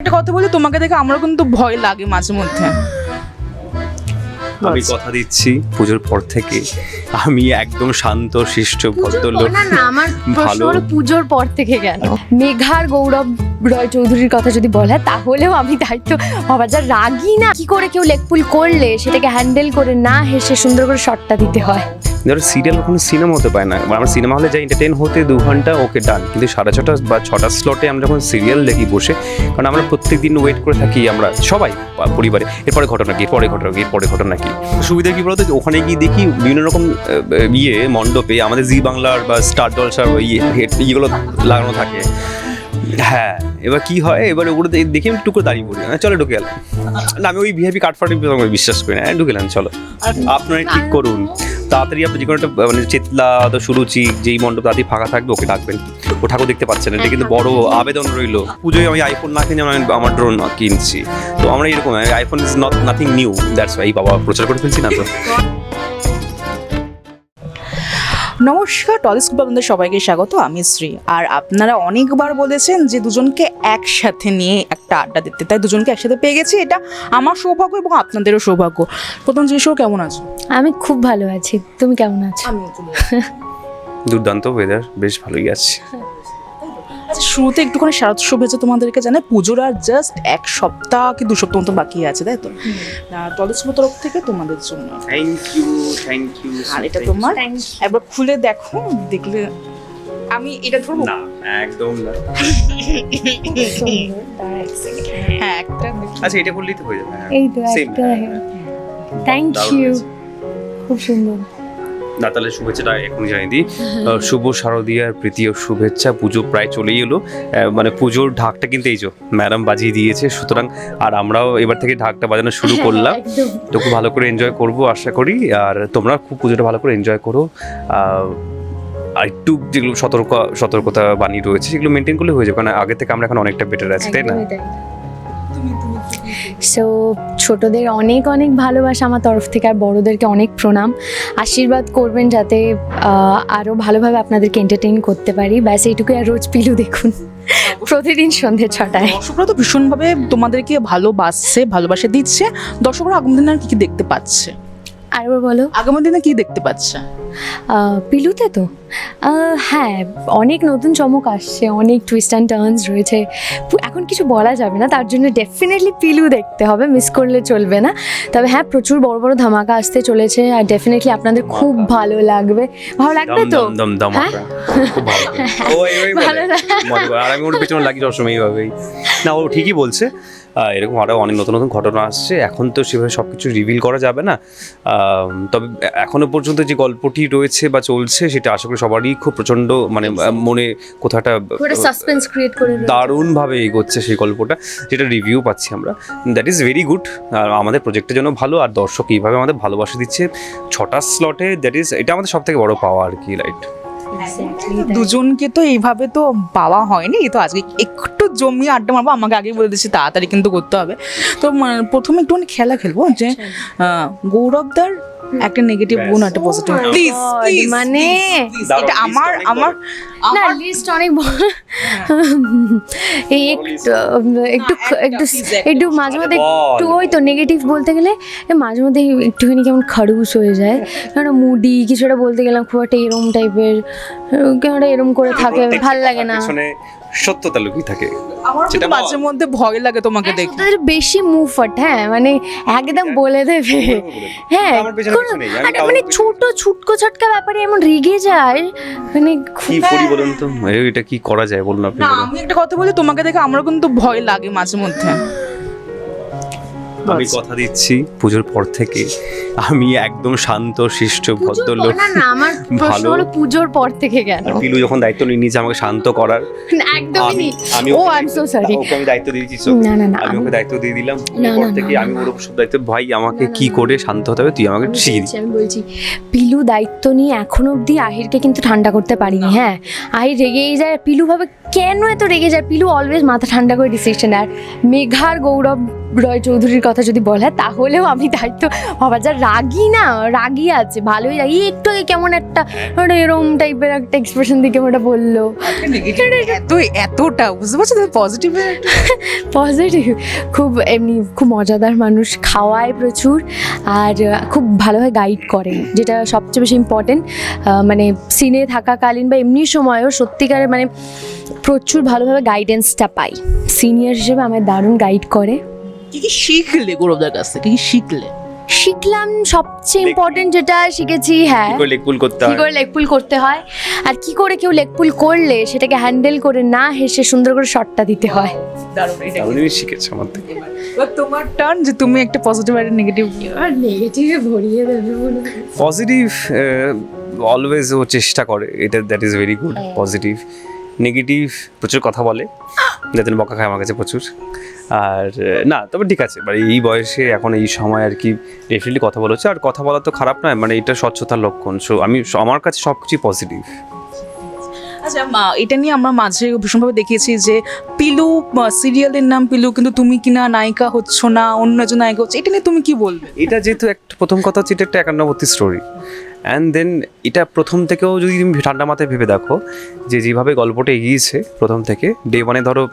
একটা কথা বলি তোমাকে দেখে আমার কিন্তু ভয় লাগে মাঝে মধ্যে। আমি কথা দিচ্ছি পুজোর পর থেকে। আমি একদম শান্ত শিষ্ট ভদ্রলোক। না না আমার প্রশ্ন ভালো। হলো পুজোর পর থেকে কেন? মেঘার গৌরব রয় চৌধুরীর কথা যদি বলা, তাহলেও আমি দায়িত্ব বাবা যা রাগি না, কি করে কেউ লেগপুল করলে সেটাকে হ্যান্ডেল করে না হেসে সুন্দর করে শটটা দিতে হয়? ধরো সিরিয়াল কোনো সিনেমা হতে পারে না। আমরা সিনেমা হলে যাই এন্টারটেন হতে দু ঘণ্টা, ওকে ডান। কিন্তু সাড়ে ছটা বা ছটা স্লটে আমরা যখন সিরিয়াল দেখি বসে, কারণ আমরা প্রত্যেক দিন ওয়েট করে থাকি আমরা, সবাই পরিবারে। এরপরে ঘটনা কি, এরপরে ঘটনা কি, এরপরে ঘটনা কি। সুবিধা কি বলতো? ওখানে গিয়ে দেখি বিভিন্ন রকম ইয়ে মণ্ডপে আমাদের জি বাংলার বা স্টার জলসার ইয়ে ইয়েগুলো লাগানো থাকে। হ্যাঁ এবার কি হয়? এবার ওগুলো দেখে আমি টুকরো দাঁড়িয়ে পড়ি হ্যাঁ, চলো ঢুকে গেলাম। না আমি ওই ভিআইপি কাটফাটি বিশ্বাস করি না। হ্যাঁ, ঢুকে গেলাম চলো। আপনারা ঠিক করুন। তাড়াতাড়ি আপনি যে কোনো একটা মানে চেতলা তো সুরুচি যেই মণ্ডপ তাড়াতাড়ি ফাঁকা থাকবে ওকে ডাকবেন। ও ঠাকুর দেখতে পাচ্ছেন এটা কিন্তু বড় আবেদন রইল। পুজোয় আমি আইফোন না কিনে আমি আমার ড্রোন কিনছি। তো আমরা এরকম iPhone is not nothing new that's এই বাবা প্রচার করে ফেলছি না তো। নমস্কার টলিস্কোপ আপনাদের সবাইকে স্বাগত আমি শ্রী। আর আপনারা অনেকবার বলেছেন যে দুজনকে একসাথে নিয়ে একটা আড্ডা দিতে তাই দুজনকে একসাথে পেয়ে গেছি এটা আমার সৌভাগ্য এবং আপনাদেরও সৌভাগ্য। প্রথম জিনিস কেমন আছো? আমি খুব ভালো আছি তুমি কেমন আছো? আমি দুর্দান্ত ওয়েদার বেশ ভালোই আছে। আচ্ছা শুরুতে একটুখানি শারদ শুভেচ্ছা তোমাদেরকে জানাই। পুজোর আর জাস্ট এক সপ্তাহ কি দু সপ্তাহ মতো বাকি আছে তাই তো? টলিস্কোপ তরফ থেকে তোমাদের জন্য। থ্যাংক ইউ থ্যাংক ইউ আর এটা তোমার? একবার খুলে দেখো দেখলে আমি এটা ধরবো? না একদম না। হ্যাঁ একটা আচ্ছা এটা বললেই তো হয়ে যাবে হ্যাঁ। এই তো একটা হ্যাঁ, থ্যাংক ইউ খুব সুন্দর। না তাহলে শুভেচ্ছাটা এখনই জানিয়ে দিই। শুভ শারদীয়ার প্রীতি ও শুভেচ্ছা পুজো প্রায় চলেই এলো। মানে পুজোর ঢাকটা কিন্তু এই যে ম্যাডাম বাজিয়ে দিয়েছে সুতরাং আর আমরাও এবার থেকে ঢাকটা বাজানো শুরু করলাম। একদম। তো খুব ভালো করে এনজয় করব আশা করি। আর তোমরা খুব পুজোটা ভালো করে এনজয় করো। আর একটু যেগুলো সতর্ক সতর্কতা বাণী রয়েছে সেগুলো মেনটেন করলে হয়ে যাবে কারণ আগে থেকে আমরা এখন অনেকটা বেটার আছি তাই না? সো ছোটদের অনেক অনেক ভালোবাসা আমার তরফ থেকে আর বড়দেরকে অনেক প্রণাম। আশীর্বাদ করবেন যাতে আরও ভালোভাবে আপনাদেরকে এন্টারটেইন করতে পারি। ব্যাস এইটুকুই আর রোজ পিলু দেখুন। প্রতিদিন সন্ধে ছটায়। দর্শকরা তো ভীষণভাবে তোমাদেরকে ভালোবাসছে ভালোবাসা দিচ্ছে। দর্শকরা আগামী দিনে আর কি কি দেখতে পাচ্ছে? আরেকবার বলো। আগামী দিনে কি দেখতে পাচ্ছে? পিলুতে তো? হ্যাঁ অনেক নতুন চমক আসছে অনেক টুইস্ট অ্যান্ড টার্নস রয়েছে। এখন কিছু বলা যাবে না তার জন্য ডেফিনেটলি পিলু দেখতে হবে মিস করলে চলবে না। তবে হ্যাঁ প্রচুর বড় বড় ধামাকা আসতে চলেছে আর ডেফিনেটলি আপনাদের খুব ভালো লাগবে। ভালো লাগবে তো? দম দম দম হ্যাঁ? ভালো। আর আমি ওর পেছনে লাগি সবসময় এইভাবেই। না ও ঠিকই বলছে। এরকম আরও অনেক নতুন নতুন ঘটনা আসছে। এখন তো সেভাবে সব কিছু রিভিল করা যাবে না। তবে এখনও পর্যন্ত যে গল্পটি রয়েছে বা চলছে সেটা আশা করি সবারই খুব প্রচণ্ড মানে মনে কোথাও একটা সাসপেন্স ক্রিয়েট করে রয়েছে। দারুণভাবে এগোচ্ছে সেই গল্পটা যেটা রিভিউ পাচ্ছি আমরা। দ্যাট ইজ ভেরি গুড আর আমাদের প্রজেক্টের জন্য ভালো আর দর্শক এইভাবে আমাদের ভালোবাসা দিচ্ছে। ছটা স্লটে দ্যাট ইজ এটা আমাদের সব থেকে বড় পাওয়া আর কি তাই। দুজনকে তো এইভাবে তো পাওয়া হয়নি তো আজকে একটু জমিয়ে আড্ডা মারবো আমাকে আগেই বলে দিচ্ছি তাড়াতাড়ি কিন্তু করতে হবে। তো প্রথমে একটুখানি খেলা খেলব যে গৌরবদার একটা নেগেটিভ গুণ একটা পজিটিভ প্লিজ প্লিজ মানে এটা আমার আমার না লিস্ট অনেক এই একটু একটু একটু একটু মাঝে মধ্যে একটু ওই তো নেগেটিভ বলতে গেলে মাঝে মধ্যে একটুখানি কেমন খাড়ুস হয়ে যায়। কেন মুডি কিছু একটা বলতে গেলাম খুব একটা এরম টাইপের কেন এরম করে থাকে ভালো লাগে না। সত্যতা লুকিয়ে থাকে। আমার সেটা মাঝে মধ্যে ভয় লাগে তোমাকে দেখে। তাদের বেশি মুভফট হ্যাঁ মানে একদম বলে দেবে। হ্যাঁ মানে ছোট ছুটকো ছটকা ব্যাপারে এমন রেগে যায় মানে খুব বলুন তো? এটা কি করা যায়? বলুন আপনি না বলুন। আমি একটা কথা বলি তোমাকে দেখে আমারও কিন্তু ভয় লাগে মাঝে মধ্যে। আমি কথা দিচ্ছি পুজোর পর থেকে। আমি একদম শান্ত শিষ্ট ভদ্রলোক। আমার প্রশ্ন ভালো। হলো পুজোর পর থেকে কেন? পিলু যখন দায়িত্ব নিয়ে নিয়েছে আমাকে শান্ত করার একদমই আমি আমি ও I am so sorry okay আমি দায়িত্ব দিয়ে দিয়েছি না না না আমি ওকে দায়িত্ব দিয়ে দিলাম। পর থেকে আমি ওর উপর সব দায়িত্ব ভাই আমাকে কি করে শান্ত হতে হবে? তুই আমাকে শিখিয়ে বলছি, আমি বলছি পিলু দায়িত্ব নিয়ে এখনও অবধি আহিরকে কিন্তু ঠান্ডা করতে পারিনি হ্যাঁ? আহির রেগেই যায়। পিলু ভাবে কেন এত রেগে যায়? পিলু অলওয়েজ মাথা ঠান্ডা করে ডিসিশন আর মেঘার গৌরব রয় চৌধুরীর কথা যদি বলা তাহলেও আমি দায়িত্ব বাবা যা রাগি না রাগি আছে ভালোই রাগি। একটু আগে কেমন একটা একটা এরম টাইপের একটা এক্সপ্রেশন দিকে ওটা বলল। এত এতটা বুঝতে পারছ পজিটিভ পজিটিভ খুব এমনি খুব মজাদার মানুষ খাওয়ায় প্রচুর আর খুব ভালোভাবে গাইড করে যেটা সবচেয়ে বেশি ইম্পর্টেন্ট মানে সিনে থাকাকালীন বা এমনি সময়ও সত্যিকারে মানে প্রচুর ভালোভাবে গাইডেন্সটা পাই। সিনিয়র হিসেবে আমার দারুণ গাইড করে। কি কি শিখলে গৌরবদার কাছ থেকে? কি শিখলে? শিখলাম সবচেয়ে ইম্পর্টেন্ট যেটা শিখেছি হ্যাঁ। কি করে লেগ পুল করতে কি করে লেগ পুল করতে হয়? আর কি করে কেউ লেগ পুল করলে সেটাকে হ্যান্ডেল করে না হেসে সুন্দর করে শটটা দিতে হয়? দারুণ এটা তাহলে শিখেছো আমার থেকে। এবার তোমার টার্ন যে তুমি একটা পজিটিভ আর নেগেটিভ আর নেগেটিভে ভরিয়ে দেবে পজিটিভ অলওয়েজ ও চেষ্টা করে। এটা that is very good positive negative প্রচুর কথা বলে। যাতে বকা খায় আমার কাছে প্রচুর। আর না তবে ঠিক আছে মানে এই বয়সে এখন এই সময় আর কি ডেফিনেটলি কথা বলা হচ্ছে আর কথা বলা তো খারাপ নয় মানে এটা স্বচ্ছতার লক্ষণ সো আমি আমার কাছে সব কিছুই পজিটিভ আচ্ছা এটা নিয়ে আমরা মাঝে ভীষণভাবে দেখিয়েছি যে পিলু সিরিয়ালের নাম পিলু কিন্তু তুমি কিনা নায়িকা হচ্ছ না অন্য একজন নায়িকা হচ্ছে এটা নিয়ে তুমি কি বলবে? এটা যেহেতু একটা প্রথম কথা হচ্ছে এটা একটা একান্নবর্তী স্টোরি অ্যান্ড দেন এটা প্রথম থেকেও যদি তুমি ঠান্ডা মাথায় ভেবে দেখো যে যেভাবে গল্পটা এগিয়েছে প্রথম থেকে ডে ওয়ানে ধরো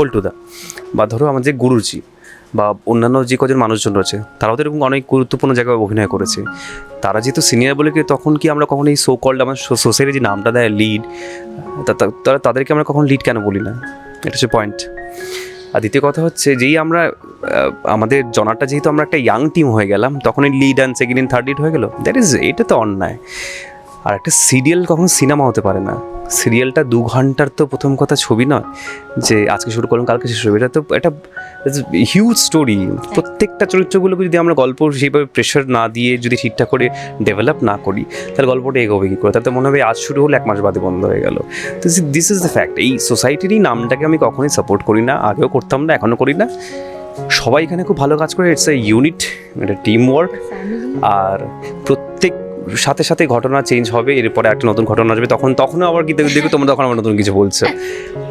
পল্টুদা বা ধরো আমার যে গুরুজি বা অন্যান্য যে কজন মানুষজন রয়েছে, তারাও তো এরকম অনেক গুরুত্বপূর্ণ জায়গায় অভিনয় করেছে। তারা যেহেতু সিনিয়র বলে কি, তখন কি আমরা কখনো এই সো কল্ড আমার সোসাইটি যে নামটা দেয় লিড তারা, তাদেরকে আমরা কখন লিড কেন বলি না? এটা হচ্ছে পয়েন্ট আর দ্বিতীয় কথা হচ্ছে যেই আমরা আমাদের জনাটা যেহেতু আমরা একটা ইয়াং টিম হয়ে গেলাম, তখন এই lead and second in third lead হয়ে গেল। দ্যাট ইজ এটা তো অন্যায়। আর একটা সিরিয়াল কখনো সিনেমা হতে পারে না। সিরিয়ালটা দু ঘণ্টার তো প্রথম কথা ছবি নয় যে আজকে শুরু করলাম কালকে শেষ হবে। এটা তো একটা হিউজ স্টোরি প্রত্যেকটা চরিত্রগুলোকে যদি আমরা গল্প সেইভাবে প্রেশার না দিয়ে যদি ঠিকঠাক করে ডেভেলপ না করি তাহলে গল্পটা এগোবে কী করে? তাতে মনে হবে আজ শুরু হলো এক মাস বাদে বন্ধ হয়ে গেল। তো দিস ইজ দ্য ফ্যাক্ট এই সোসাইটিরই নামটাকে আমি কখনোই সাপোর্ট করি না আগেও করতাম না এখনও করি না। সবাই এখানে খুব ভালো কাজ করে ইটস এ ইউনিট এটা টিম ওয়ার্ক আর প্রত্যেক সাথে সাথে ঘটনা চেঞ্জ হবে এরপরে একটা নতুন ঘটনা আসবে তখন তখনও আবার কি দেখবে তোমরা তখন আবার নতুন কিছু বলছো।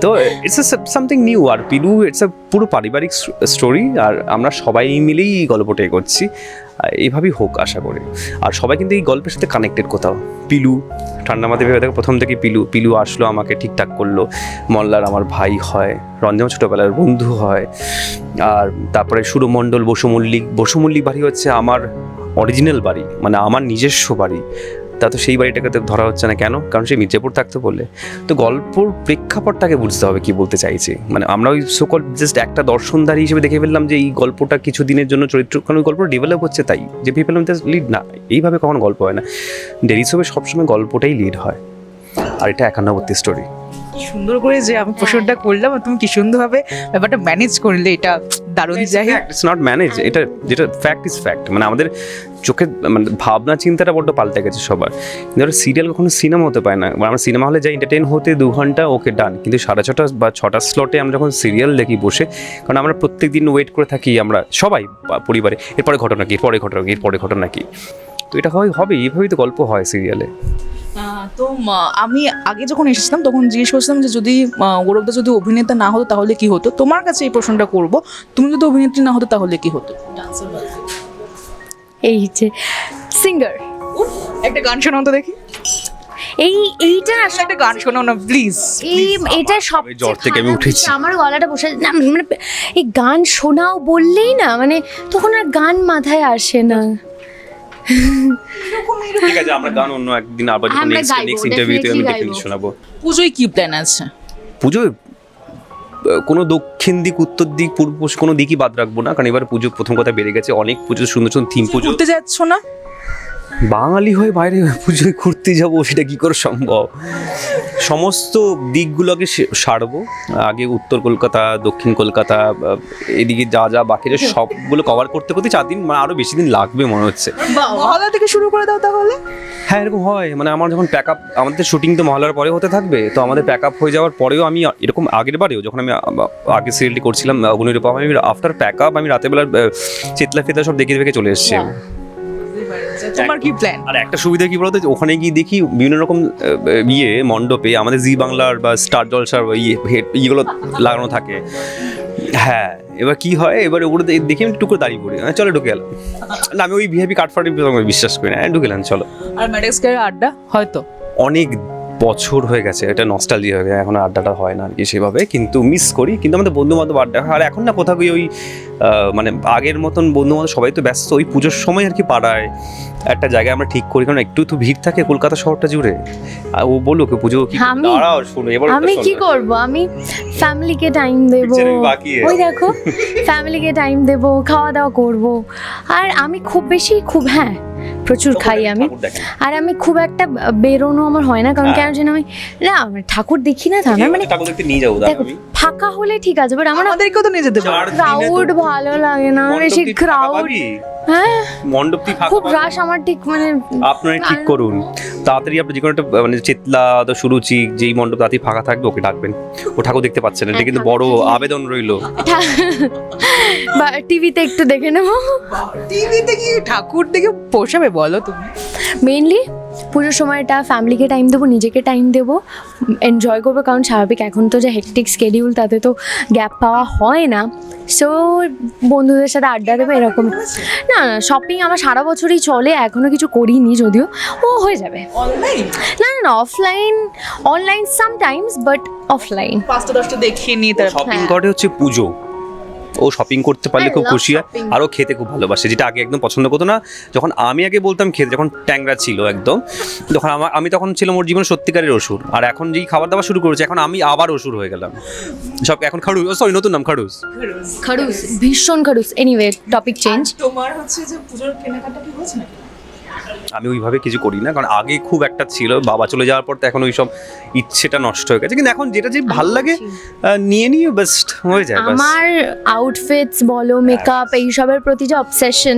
তো ইটস এ সামথিং নিউ আর পিলু ইটস এ পুরো পারিবারিক স্টোরি আর আমরা সবাই মিলেই এই গল্পটা করছি এইভাবেই হোক আশা করি। আর সবাই কিন্তু এই গল্পের সাথে কানেক্টেড কোথাও। পিলু ঠান্ডা মাথায় ভেবে দেখো প্রথম থেকে পিলু পিলু আসলো আমাকে ঠিকঠাক করল। মল্লার আমার ভাই হয় রঞ্জন ছোটোবেলার বন্ধু হয়। আর তারপরে সুরমণ্ডল বসুমল্লিক বসুমল্লিক বাড়ি হচ্ছে আমার অরিজিনাল বাড়ি মানে আমার নিজস্ব বাড়ি তা তো সেই বাড়িটাকে তো ধরা হচ্ছে না কেন? কারণ সে মির্জাপুর থাকতে বলে তো গল্পর প্রেক্ষাপটটাকে বুঝতে হবে কি বলতে চাইছে। মানে আমরা ওই সকল জাস্ট একটা দর্শনদারি হিসেবে দেখে ফেললাম যে এই গল্পটা কিছু দিনের জন্য চরিত্র, কারণ ওই গল্প ডেভেলপ হচ্ছে তাই। যে ভেবে ফেললাম লিড না, এইভাবে কখনো গল্প হয় না। ডেরি শোবে সবসময় গল্পটাই লিড হয়। আর এটা একান্নবর্তী স্টোরি সুন্দর করে যে আমি প্রশ্নটা করলাম আর তুমি কি সুন্দরভাবে ব্যাপারটা ম্যানেজ করলে এটা দারুণ যাই ইটস নট ম্যানেজ এটা যেটা ফ্যাক্ট ইজ ফ্যাক্ট মানে আমাদের চোখে মানে ভাবনা চিন্তাটা বড্ড পাল্টে গেছে সবার। ধরো সিরিয়াল কখনো সিনেমা হতে পারে না মানে আমরা সিনেমা হলে যাই এন্টারটেন হতে দু ঘণ্টা ওকে ডান কিন্তু সাড়ে ছটা বা ছটা স্লটে আমরা যখন সিরিয়াল দেখি বসে কারণ আমরা প্রত্যেক দিন ওয়েট করে থাকি আমরা সবাই পরিবারে এরপরে ঘটনা কি এরপরে ঘটনা কি এরপরে ঘটনা কি। তো এটা হয় হবে এইভাবেই তো গল্প হয় সিরিয়ালে তো আমি আগে যখন এসেছিলাম তখন জিজ্ঞেস করছিলাম যে যদি গৌরবদা যদি অভিনেতা না হতো তাহলে কি হতো? তোমার কাছে এই প্রশ্নটা করব তুমি যদি অভিনেত্রী না হতো তাহলে কি হতো? এই যে সিঙ্গার একটা গান শোনাও তো দেখি। এই এইটা আসলে একটা গান শোনাও না প্লিজ এই এটা সব জ্বর থেকে আমি উঠেছি। আমার গলাটা বসে না মানে এই গান শোনাও বললেই না মানে তখন আর গান মাথায় আসে না। ঠিক আছে আমরা গান অন্য একদিন আবার যখন নেক্সট নেক্সট ইন্টারভিউতে আমি definitely ডেফিনেটলি শোনাবো। পুজোয় কি প্ল্যান আছে? পুজোয় কোনো দক্ষিণ দিক উত্তর দিক পূর্ব কোনো দিকই বাদ রাখব না কারণ এবার পুজো প্রথম কথা বেড়ে গেছে অনেক পুজো সুন্দর সুন্দর থিম পুজো যাচ্ছ না? বাঙালি হয়ে বাইরে পুজোয় ঘুরতে যাব সেটা কি করে সম্ভব? সমস্ত দিকগুলোকে সারবো আগে উত্তর কলকাতা দক্ষিণ কলকাতা এদিকে যা যা বাকি সবগুলো কভার করতে করতে চার দিন মানে আরও বেশি দিন লাগবে মনে হচ্ছে। মহলা থেকে শুরু করে দাও তাহলে। হ্যাঁ এরকম হয়। মানে আমার যখন প্যাক আপ আমাদের শুটিং তো মহালয়ার পরে হতে থাকবে তো আমাদের প্যাক আপ হয়ে যাওয়ার পরেও আমি এরকম আগের বারেও যখন আমি আগে সিরিয়ালটি করছিলাম অগ্নিরূপ আমি আফটার প্যাক আপ আমি রাতের বেলা চেতলা ফেতলা সব দেখে দেখে চলে এসেছি। তোমার কি প্ল্যান আর একটা সুবিধা কি বলতো ওখানে গিয়ে দেখি বিভিন্ন রকম ইয়ে মণ্ডপে আমাদের জি বাংলার বা স্টার জলসার ইয়ে- ইয়েগুলো লাগানো থাকে। হ্যাঁ এবার কি হয় এবার ওগুলো দেখে আমি টুকরো দাঁড়িয়ে পড়ি। হ্যাঁ, চলো ঢুকে গেলাম না আমি ওই ভিআইপি কার্ড ফাটি বিশ্বাস করি না। হ্যাঁ, ঢুকে গেলাম চলো। আর ম্যাডাক্সকারের আড্ডা হয়তো? অনেক বছর হয়ে গেছে এটা নস্টালজি হয়ে গেছে এখন আড্ডাটা হয় না আর কি সেভাবে কিন্তু মিস করি কিন্তু আমাদের বন্ধু বান্ধব আড্ডা হয়। আর এখন না কোথাও ওই মানে আগের মতন বন্ধু বান্ধব সবাই তো ব্যস্ত ওই পুজোর সময় আর কি পাড়ায় একটা জায়গায় আমরা ঠিক করি কারণ একটু তো ভিড় থাকে কলকাতা শহরটা জুড়ে। আর ও বলো কি পুজো কি দাঁড়াও শুনো এবার আমি কি। করব? আমি ফ্যামিলিকে টাইম দেব। ওই দেখো ফ্যামিলিকে টাইম দেব খাওয়া দাওয়া করব। আর আমি খুব বেশি খুব হ্যাঁ প্রচুর খাই আমি আর আমি খুব একটা বেরোনো আমার হয় না কারণ হ্যাঁ। কেন জানো আমি না আমার ঠাকুর দেখি না তা না মানে ঠাকুর দেখতে নিয়ে যাব দেখো ফাঁকা হলে ঠিক আছে বাট আমার আমাদেরকেও তো নিয়ে যেতে তো ক্রাউড ভালো লাগে না বেশি ক্রাউড? হ্যাঁ? মণ্ডপ তুই ফাঁকা খুব রাশ আমার ঠিক মানে আপনারা ঠিক করুন। তাড়াতাড়ি আপনি যে কোনো একটা মানে চিতলা তো সুরুচি যেই মণ্ডপ তাড়াতাড়ি ফাঁকা থাকবে ওকে ডাকবেন। ও ঠাকুর দেখতে পাচ্ছেন এটা কিন্তু বড় আবেদন রইল। বা টিভিতে একটু দেখে নেব। টিভিতে কি ঠাকুর দেখে পোষাবে বলো তুমি? মেনলি পুজোর সময়টা ফ্যামিলিকে টাইম দেবো নিজেকে টাইম দেবো এনজয় করব কারণ স্বাভাবিক এখন তো যে হেকটিক স্কেডিউল তাতে তো গ্যাপ পাওয়া হয় না। সো বন্ধুদের সাথে আড্ডা দেবো এরকম। না না শপিং আমার সারা বছরই চলে এখনও কিছু করিনি যদিও। ও হয়ে যাবে। না না না offline online sometimes but offline পাঁচটা দশটা দেখিয়ে নিয়ে তার শপিং। করে হচ্ছে পুজো। ও শপিং করতে পারলে খুব খুশি হয়. আরও খেতে খুব ভালোবাসে যেটা আগে একদম পছন্দ করতো না। যখন আমি আগে বলতাম খেতে যখন ট্যাংরা ছিল একদম তখন আমার আমি তখন ছিলাম ওর জীবন সত্যিকারের ওষুধ আর এখন যেই খাবার দাবার শুরু করেছে এখন আমি আবার ওষুধ হয়ে গেলাম। সব এখন খাড়ুস সরি নতুন নাম খাড়ুস খাড়ুস ভীষণ খাড়ুস এনিওয়ে টপিক চেঞ্জ তোমার হচ্ছে যে পুজোর কেনাকাটা কি হয়েছে আমি ওইভাবে কিছু করি না কারণ আগে খুব একটা ছিল বাবা চলে যাওয়ার পর তো এখন ওই সব ইচ্ছেটা নষ্ট হয়ে গেছে। কিন্তু এখন যেটা যে ভালো লাগে নিয়ে নিয়ে বেস্ট হয়ে যায় আমার আউটফিটস বলো মেকআপ এইসবের প্রতি যে অবসেশন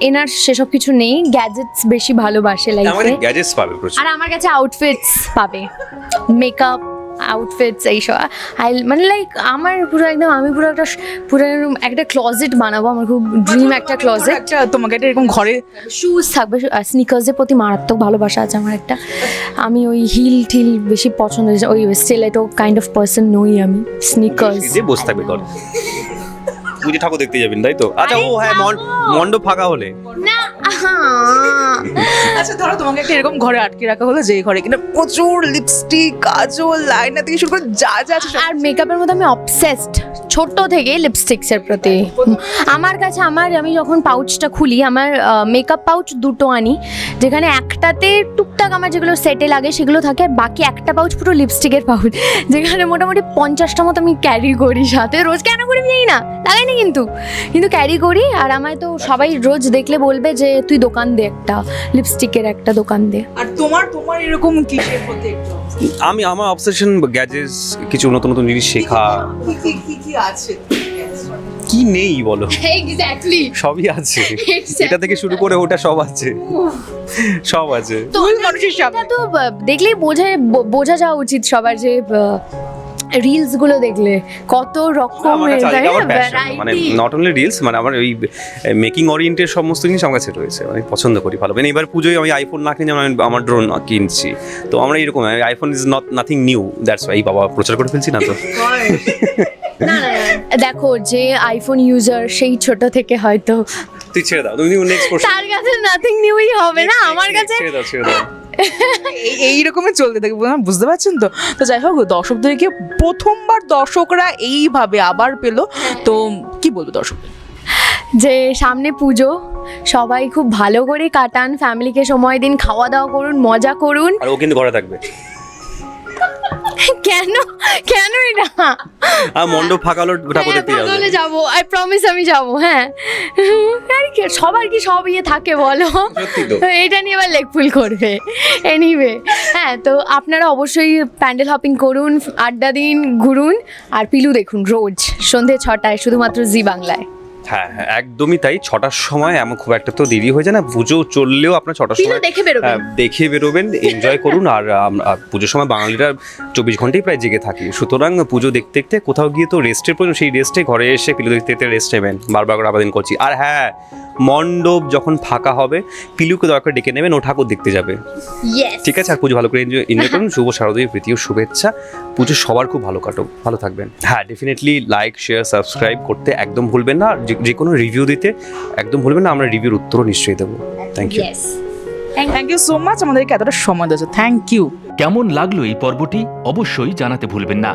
এনার সেসব কিছু নেই গ্যাজেটস বেশি ভালোবাসে আমার লাইফে গ্যাজেটস পাবে আর আমার কাছে আউটফিটস পাবে। মেকআপ আউটফিটস এইসব আই মানে লাইক আমার পুরো একদম আমি পুরো একটা পুরো একটা ক্লজেট বানাবো আমার খুব ড্রিম একটা ক্লজেট একটা তোমাকে একটা এরকম ঘরে শুজ থাকবে স্নিকার্সের প্রতি মারাত্মক ভালোবাসা আছে আমার একটা। আমি ওই হিল টিল বেশি পছন্দ হয়েছে ওই স্টেলেটো কাইন্ড অফ পার্সন নই আমি স্নিকার্স বসে থাকবে ঘরে। পুজো ঠাকুর দেখতে যাবেন তাই তো? আচ্ছা ও হ্যাঁ মণ্ডপ ফাঁকা হলে। না আহা। আচ্ছা ধরো তোমাকে একটা এরকম ঘরে আটকে রাখা হলো যে ঘরে কিনা প্রচুর লিপস্টিক কাজল লাইনার থেকে শুরু করে যা যা আছে সব আর মেকআপের মধ্যে আমি অবসেসড ছোট থেকে লিপস্টিক্সের প্রতি। আমার কাছে আমার আমি যখন পাউচটা খুলি আমার মেকআপ পাউচ দুটো আনি যেখানে একটাতে টুকটাক আমার যেগুলো সেটে লাগে সেগুলো থাকে আর বাকি একটা পাউচ পুরো লিপস্টিকের পাউচ যেখানে মোটামুটি পঞ্চাশটা মতো আমি ক্যারি করি সাথে। রোজ কেন করে নেই না লাগাই না কিন্তু। কিন্তু ক্যারি করি আর আমায় তো সবাই রোজ দেখলে বলবে যে তুই দোকান দে একটা। লিপস্টিকের একটা দোকান দে। আর তোমার তোমার এরকম কিসের প্রতি একটু? আমি আমার অবসেশন গ্যাজেটস কিছু নতুন নতুন জিনিস শেখা। কি কি কি কি আছে? কি নেই বলো? এক্স্যাক্টলি সবই আছে। এটা থেকে শুরু করে ওটা সব আছে। সব আছে। তো মানুষের সামনে। এটা তো দেখলেই বোঝা ব- বোঝা যাওয়া উচিত সবার যে রিলসগুলো দেখলে কত আমার রকমের না? মানে নট অনলি রিলস মানে আমার ওই মেকিং ওরিয়েন্টেড সমস্ত জিনিস আমার কাছে রয়েছে মানে পছন্দ করি ভালো। মানে এবার পুজোয় আমি আইফোন না কিনে যেমন আমি আমার ড্রোন কিনছি। তো আমরা এরকম iPhone is not nothing new that's why বাবা প্রচার করে ফেলছি না তো? দেখো যে আইফোন ইউজার সেই ছোট থেকে হয়তো তুই ছেড়ে দাও তুমি নেক্সট প্রশ্ন তার কাছে নাথিং নিউই হবে না আমার কাছে ছেড়ে দাও ছেড়ে দাও। এই- এইরকমই চলতে থাকে বুঝতে পারছেন তো? তো যাই হোক দর্শকদেরকে প্রথমবার দর্শকরা এইভাবে আবার পেল। তো কি বলব দর্শক? যে সামনে পুজো সবাই খুব ভালো করে কাটান ফ্যামিলিকে সময় দিন খাওয়া দাওয়া করুন মজা করুন। আর ও কিন্তু ঘরে থাকবে। কেন? কেন এটা? আর মণ্ডপ ফাঁকা হলো ঠাকুর হ্যাঁ, দেখতে যাব। আই প্রমিস আমি যাব হ্যাঁ। আর কি সবার কি সব ইয়ে থাকে বলো? তো। এটা নিয়ে এবার লেগ ফুল করবে। এনিওয়ে হ্যাঁ তো আপনারা অবশ্যই প্যান্ডেল হপিং করুন আড্ডা দিন ঘুরুন আর পিলু দেখুন রোজ সন্ধে ছটায় শুধুমাত্র জি বাংলায়। হ্যাঁ হ্যাঁ একদমই তাই। ছটার সময় এমন খুব একটা তো দেরি হয়ে যায় না। পুজো চললেও আপনার ছটার সময় দেখে বেরোবেন। দেখে বেরোবেন এনজয় করুন। আর পুজোর সময় বাঙালিরা চব্বিশ ঘন্টাই প্রায় জেগে থাকি। সুতরাং পুজো দেখতে দেখতে কোথাও গিয়ে তো রেস্টের প্রয়োজন সেই রেস্টে ঘরে এসে পিলু দেখতে দেখতে রেস্ট নেবেন। বারবার করে আবেদন করছি। আর হ্যাঁ মণ্ডপ যখন ফাঁকা হবে পিলুকে দরকার ডেকে নেবেন ও ঠাকুর দেখতে যাবে। ঠিক আছে আর পুজো ভালো করে এনজয় এনজয় করুন। শুভ শারদীয় প্রীতি ও শুভেচ্ছা। পুজো সবার খুব ভালো কাটুক। ভালো থাকবেন। হ্যাঁ ডেফিনেটলি লাইক শেয়ার সাবস্ক্রাইব করতে একদম ভুলবেন না। আর যে- যে কোনো রিভিউ দিতে একদম ভুলবেন না আমরা রিভিউর উত্তরও নিশ্চয়ই দেবো। Thank you thank you so much আমাদেরকে এতটা সময় দিয়েছে। থ্যাংক ইউ কেমন লাগল এই পর্বটি? অবশ্যই জানাতে ভুলবেন না।